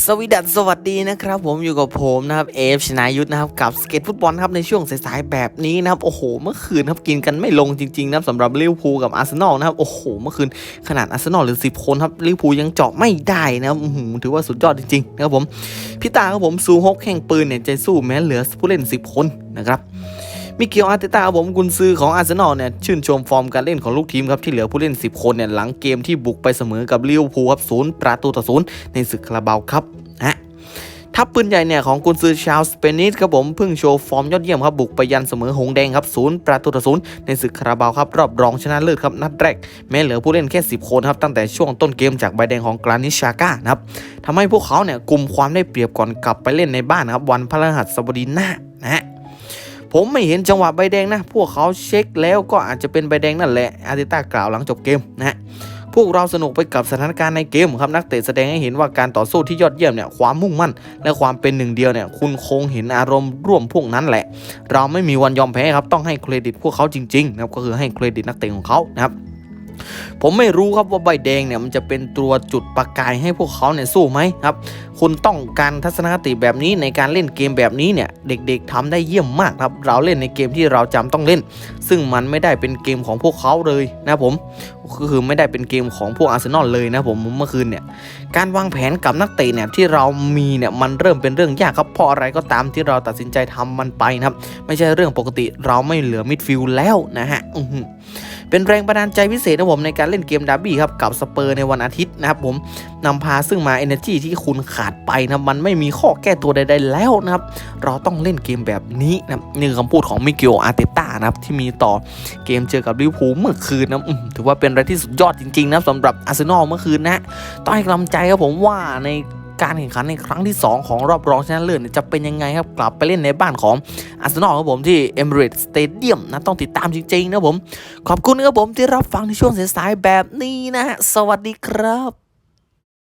สวีดัสสวัสดีนะครับ ผมอยู่กับผมนะครับเอฟชนายุทธนะครับกับสเก็ตฟุตบอลครับในช่วงสายๆแบบนี้นะครับโอ้โห เมื่อคืนครับกินกันไม่ลงจริงๆนะครับสำหรับลิเวอร์พูลกับอาร์เซนอลนะครับโอ้โห เมื่อคืนขนาดอาร์เซนอลเหรือ 10 คนครับลิเวอร์พูลยังเจาะไม่ได้นะครับถือว่าสุดยอดจริงๆนะครับผมพี่ตาครับผมซูฮกแข่งปืนเนี่ยใจสู้แม้เหลือผู้เล่น 10 คนนะครับ มิเกลอาร์เตต้าผมกุนซือของอาร์เซนอลเนี่ยชื่นชมฟอร์มการเล่นของลูกทีมครับที่เหลือผู้เล่น 10 คนเนี่ยหลังเกมที่บุกไปเสมอกับลิเวอร์พูลครับศูนย์ประตูต่อศูนย์ในศึกคาราบาวครับฮะทัพปืนใหญ่เนี่ยของกุนซือชาวสเปนิสครับผมเพิ่งโชว์ฟอร์มยอดเยี่ยมครับบุกไปยันเสมอหงแดงครับศูนย์ประตูต่อศูนย์ในศึกคาราบาวครับรอบรองชนะเลิศครับนัดแรก แม้เหลือผู้เล่นแค่ 10 คนครับตั้งแต่ช่วงต้นเกมจากใบแดงของกรานิชาก้านะครับทำให้พวกเขาเนี่ยกลุ่มความได้เปรียบก่อนกลับไปเล่นในบ้านครับวันพฤหัสบดีหน้านะฮะ ผมไม่เห็นจังหวะใบแดงนะ พวกเขาเช็คแล้วก็อาจจะเป็นใบแดงนั่นแหละอาร์เตต้ากล่าวหลังจบเกมนะฮะพวกเราสนุกไปกับสถานการณ์ในเกมครับนักเตะแสดงให้เห็นว่าการต่อสู้ที่ยอดเยี่ยมเนี่ยความมุ่งมั่น และความเป็นหนึ่งเดียวเนี่ยคุณคงเห็นอารมณ์ร่วมพวกนั้นแหละ เราไม่มีวันยอมแพ้ครับต้องให้เครดิตพวกเขาจริงๆนะครับก็คือให้เครดิตนักเตะของเขานะครับผมไม่รู้ครับว่าใบแดงเนี่ยมันจะเป็นตัวจุดประกายให้พวกเขาเนี่ยสู้ไหมครับ คุณต้องการทัศนคติแบบนี้ในการเล่นเกมแบบนี้เนี่ยเด็กๆทำได้เยี่ยมมากครับ เราเล่นในเกมที่เราจำต้องเล่น ซึ่งมันไม่ได้เป็นเกมของพวกเขาเลยนะผมก็คือไม่ได้เป็นเกมของพวกอาร์เซนอลเลยนะผมเมื่อคืนเนี่ยการวางแผนกับนักเตะเนี่ยที่เรามีเนี่ยมันเริ่มเป็นเรื่องยากครับเพราะอะไรก็ตามที่เราตัดสินใจทำมันไปนะครับ ไม่ใช่เรื่องปกติเราไม่เหลือมิดฟิลด์แล้วนะฮะ เป็นแรงบันดาลใจพิเศษนะผมในการเล่นเกมดาร์บี้ครับกับสเปอร์ในวันอาทิตย์นะครับผมนำพาซึ่งมา Energy ที่คุณขาดไปนะมันไม่มีข้อแก้ตัวใด ๆ แล้วนะครับเราต้องเล่นเกมแบบนี้นะนี่คือคำพูดของมิเกลอาร์เตต้านะครับที่มีต่อเกมเจอกับลิเวอร์พูลเมื่อคืนนะถือว่าเป็นอะไรที่สุดยอดจริงๆนะสำหรับอาร์เซนอลเมื่อคืนนะต้องให้กำลังใจครับผมว่าในการแข่งขันในครั้งที่ 2 ของรอบรองชนะเลิศจะเป็นยังไงครับกลับไปเล่นในบ้านของ อาร์เซนอลครับผมที่เอมิเรตสเตเดียมนะต้องติดตามจริงๆนะผม ขอบคุณครับผมที่รับฟังในช่วงสายๆแบบนี้นะฮะสวัสดีครับ